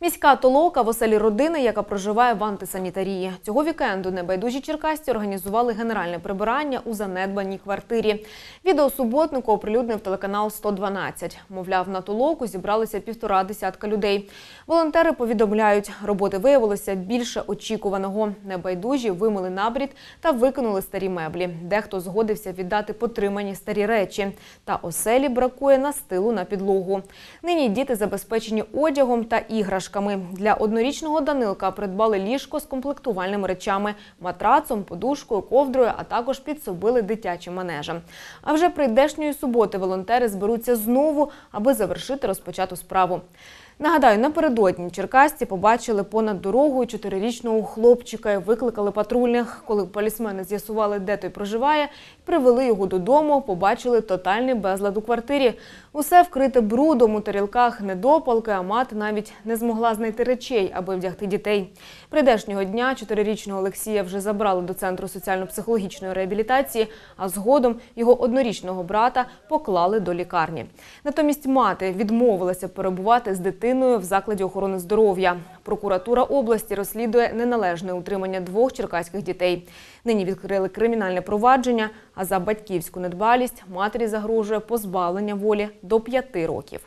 Міська толока в оселі родини, яка проживає в антисанітарії. Цього вікенду небайдужі черкасці організували генеральне прибирання у занедбаній квартирі. Відео суботнику оприлюднив телеканал 112. Мовляв, на толоку зібралися півтора десятка людей. Волонтери повідомляють, роботи виявилося більше очікуваного. Небайдужі вимили набрід та викинули старі меблі. Дехто згодився віддати потримані старі речі. Та оселі бракує настилу на підлогу. Нині діти забезпечені одягом та іграшками. Для однорічного Данилка придбали ліжко з комплектувальними речами, матрацом, подушкою, ковдрою, а також підсобили дитячим манежем. А вже прийдешньої суботи волонтери зберуться знову, аби завершити розпочату справу. Нагадаю, напередодні черкасці побачили понад дорогою чотирирічного хлопчика і викликали патрульних. Коли полісмени з'ясували, де той проживає, привели його додому, побачили тотальний безлад у квартирі. Усе вкрите брудом у тарілках недопалки, а мати навіть не змогла знайти речей, аби вдягти дітей. Прийдешнього дня чотирирічного Олексія вже забрали до центру соціально-психологічної реабілітації, а згодом його однорічного брата поклали до лікарні. Натомість мати відмовилася перебувати з дитиною в закладі охорони здоров'я. Прокуратура області розслідує неналежне утримання двох черкаських дітей. Нині відкрили кримінальне провадження, а за батьківську недбалість матері загрожує позбавлення волі до п'яти років.